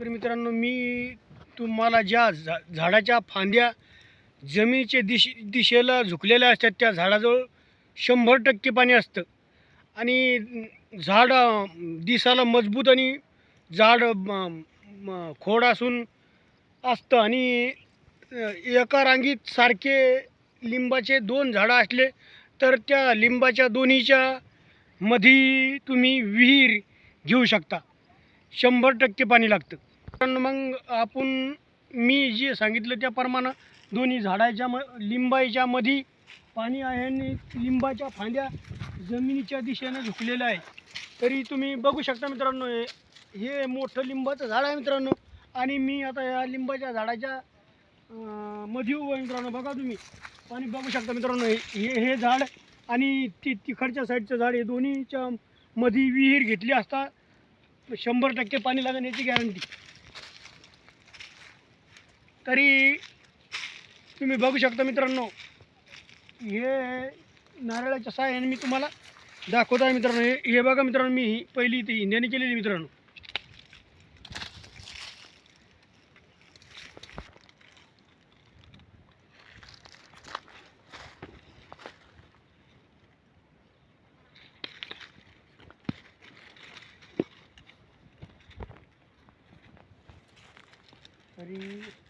तर मित्रांनो मी तुम्हाला ज्या झा झाडाच्या फांद्या जमिनीच्या दिश दिशेला झुकलेल्या असतात त्या झाडाजवळ शंभर टक्के पाणी असतं. आणि झाड दिसायला मजबूत आणि झाड खोड असून असतं. आणि एका रांगीत सारखे लिंबाचे दोन झाडं असले तर त्या लिंबाच्या दोन्हीच्या मधी तुम्ही विहीर घेऊ शकता. शंभर टक्के पाणी लागतं. कारण मग आपण मी जे सांगितलं त्याप्रमाणे दोन्ही झाडाच्या म लिंबाच्या मधी पाणी आहे आणि लिंबाच्या फांद्या जमिनीच्या दिशेनं झुकलेल्या आहे तरी तुम्ही बघू शकता मित्रांनो हे हे मोठं लिंबाचं झाड आहे मित्रांनो. आणि मी आता या लिंबाच्या झाडाच्या मध्ये उभं आहे मित्रांनो बघा तुम्ही. पाणी बघू शकता मित्रांनो हे हे हे झाड आणि ती तिकडच्या साईडचं झाड हे दोन्हीच्या मध्ये विहीर घेतली असता शंभर टक्के पाणी लागेल याची गॅरंटी. तरी तुम्ही बघू शकता मित्रांनो. हे नारळाच्या सहाय्याने मी तुम्हाला दाखवत आहे मित्रांनो. हे हे बघा मित्रांनो मी पहिली ती इंडियाने केलेली मित्रांनो. तरी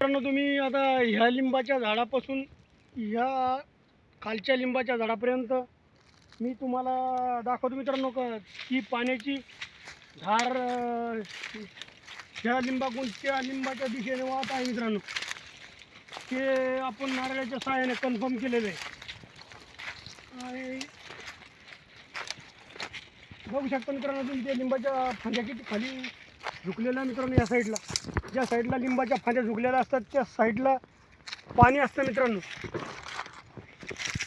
मित्रांनो तुम्ही आता ह्या लिंबाच्या झाडापासून ह्या खालच्या लिंबाच्या झाडापर्यंत मी तुम्हाला दाखवतो मित्रांनो का की पाण्याची धार ह्या लिंबाकडून त्या लिंबाच्या दिशेने वाहत आहे मित्रांनो. ते आपण नारळाच्या सहाय्याने कन्फर्म केलेलं आहे. आणि बघू शकता मित्रांनो तुम्ही त्या लिंबाच्या फांद्या किती खाली झुकलेल्या मित्रांनो या साईडला ज्या साईडला लिंबाच्या फांद्या झुकलेल्या असतात. त्या साईडला पाणी असतं मित्रांनो.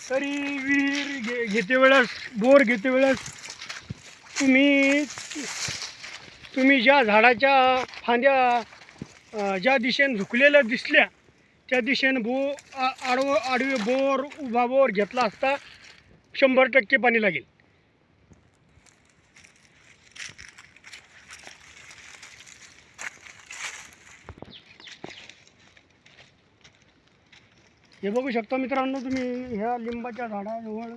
तरी विहीर घे घेते वेळेस बोर घेते वेळेस तुम्ही तुम्ही ज्या झाडाच्या फांद्या ज्या दिशेने झुकलेल्या दिसल्या त्या दिशेने बो आडव आडवे बोर उभा बोर घेतला असता शंभर टक्के पाणी लागेल. हे बघू शकता मित्रांनो तुम्ही ह्या लिंबाच्या झाडाजवळ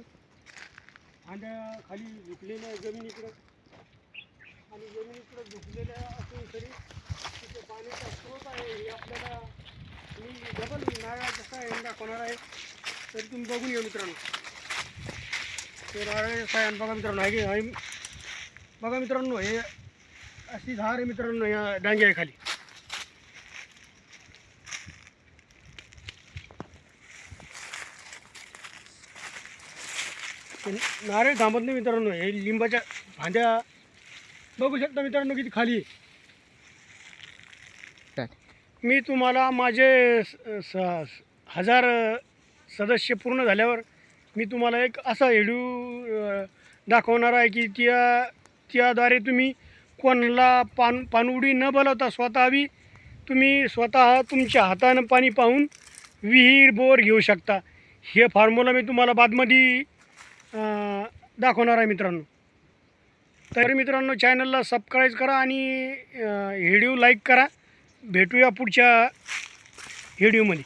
फांद्या खाली झुकलेल्या जमिनीकडं आणि जमिनीकडं झुकलेल्या असून तरी तिथे पाण्याचा स्रोत आहे. हे आपल्याला मी डबल नारळाचं सायन दाखवणार आहे तरी तुम्ही बघून येऊ मित्रांनो. ते नारळाच्या आहे बघा मित्रांनो आहे बघा मित्रांनो हे अशी झाड आहे मित्रांनो या डांग्याखाली आहे खाली ते नारळ थांबत नाही मित्रांनो. हे लिंबाच्या फांद्या बघू शकता मित्रांनो किती खाली. मी तुम्हाला माझे स- हजार सदस्य पूर्ण झाल्यावर मी तुम्हाला एक असा व्हिडिओ दाखवणार आहे की त्या त्याद्वारे तुम्ही कोणाला पान पाणउडी न बोलवता स्वतः बी तुम्ही स्वतः तुमच्या हातानं पाणी पाहून विहीर बोर घेऊ शकता. हे फॉर्म्युला मी तुम्हाला बादमध्ये दाखवणार आहे मित्रांनो. तर मित्रांनो चॅनलला सबस्क्राईब करा आणि व्हिडिओ लाईक करा. भेटूया पुढच्या व्हिडिओमध्ये